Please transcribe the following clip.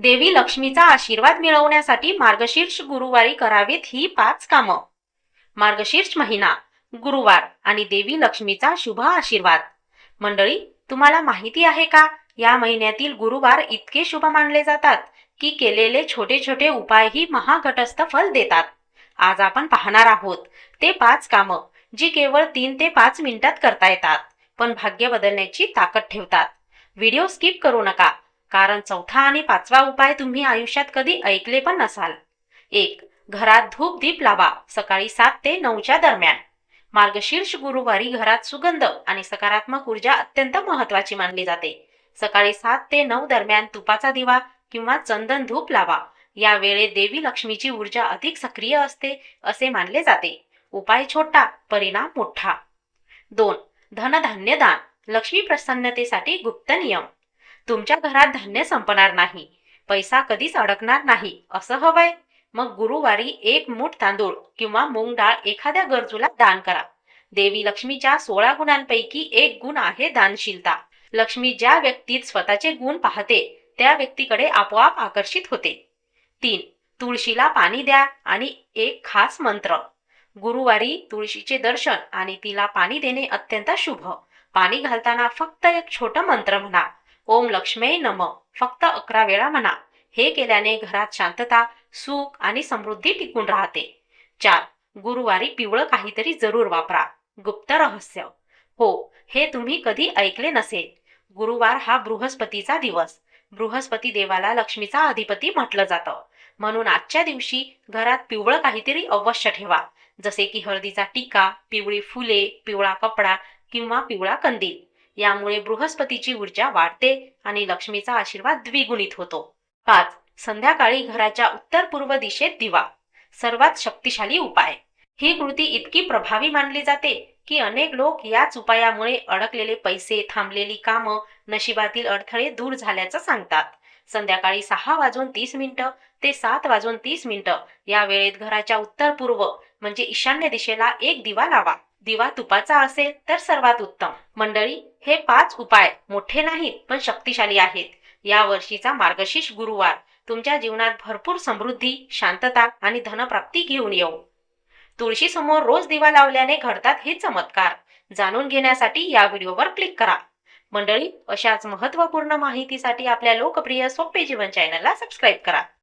देवी लक्ष्मीचा आशीर्वाद मिळवण्यासाठी मार्गशीर्ष गुरुवारी करावीत ही पाच कामं. मार्गशीर्ष महिना गुरुवार आणि देवी लक्ष्मीचा शुभ आशीर्वाद. मंडळी तुम्हाला माहिती आहे का? या महिन्यातील गुरुवार इतके शुभ मानले जातात की केलेले छोटे छोटे उपायही महाघटस्थ फल देतात. आज आपण पाहणार आहोत ते पाच कामं जी केवळ तीन ते पाच मिनिटात करता येतात पण भाग्य बदलण्याची ताकद ठेवतात. व्हिडिओ स्किप करू नका कारण चौथा आणि पाचवा उपाय तुम्ही आयुष्यात कधी ऐकले पण नसाल. एक घरात धूप दीप लावा सकाळी सात ते नऊच्या दरम्यान. मार्गशीर्ष गुरुवारी घरात सुगंध आणि सकारात्मक ऊर्जा अत्यंत महत्वाची मानली जाते. सकाळी सात ते नऊ दरम्यान तुपाचा दिवा किंवा चंदन धूप लावा. या वेळेत देवी लक्ष्मीची ऊर्जा अधिक सक्रिय असते असे मानले जाते. उपाय छोटा परिणाम मोठा. दोन धनधान्य दान लक्ष्मी प्रसन्नतेसाठी गुप्त नियम. तुमच्या घरात धान्य संपणार नाही. पैसा कधीच अडकणार नाही. असं हवंय? मग गुरुवारी एक मूठ तांदूळ किंवा मूग डाळ एखाद्या गरजूला दान करा. देवी लक्ष्मीच्या सोळा गुणांपैकी एक गुण आहे दानशीलता. लक्ष्मी ज्या व्यक्तीत स्वतःचे गुण पाहते त्या व्यक्तीकडे आपोआप आकर्षित होते. तीन तुळशीला पाणी द्या आणि एक खास मंत्र. गुरुवारी तुळशीचे दर्शन आणि तिला पाणी देणे अत्यंत शुभ. पाणी घालताना फक्त एक छोटं मंत्र म्हणा. ओम लक्ष्मी नम. फक्त अकरा वेळा म्हणा. हे केल्याने घरात शांतता सुख आणि समृद्धी टिकून राहते. चार गुरुवारी पिवळं काहीतरी जरूर वापरा. गुप्त रहस्य. हो हे तुम्ही कधी ऐकले नसेल. गुरुवार हा बृहस्पतीचा दिवस. बृहस्पती देवाला लक्ष्मीचा अधिपती म्हटलं जातं. म्हणून आजच्या दिवशी घरात पिवळं काहीतरी अवश्य ठेवा. जसे की हळदीचा टिका पिवळी फुले पिवळा कपडा किंवा पिवळा कंदील. यामुळे बृहस्पतीची ऊर्जा वाढते आणि लक्ष्मीचा आशीर्वाद द्विगुणित होतो. पाच संध्याकाळी घराच्या उत्तर पूर्व दिशेत दिवा. सर्वात शक्तिशाली उपाय. ही कृती इतकी प्रभावी मानली जाते की अनेक लोक याच उपायामुळे अडकलेले पैसे थांबलेली कामं नशिबातील अडथळे दूर झाल्याचं सांगतात. संध्याकाळी सहा वाजून तीस मिनिटं ते सात वाजून तीस मिनिटं या वेळेत घराच्या उत्तर पूर्व म्हणजे ईशान्य दिशेला एक दिवा लावा. दिवा तुपाचा असेल तर सर्वात उत्तम. मंडळी हे पाच उपाय मोठे नाहीत पण शक्तिशाली आहेत. या वर्षीचा मार्गशीर्ष गुरुवार. तुमच्या जीवनात भरपूर समृद्धी शांतता आणि धनप्राप्ती घेऊन येऊ. तुळशी समोर रोज दिवा लावल्याने घडतात हे चमत्कार. जाणून घेण्यासाठी या व्हिडिओवर क्लिक करा. मंडळी अशाच महत्त्वपूर्ण माहितीसाठी आपल्या लोकप्रिय सोपे जीवन चॅनलला सबस्क्राईब करा.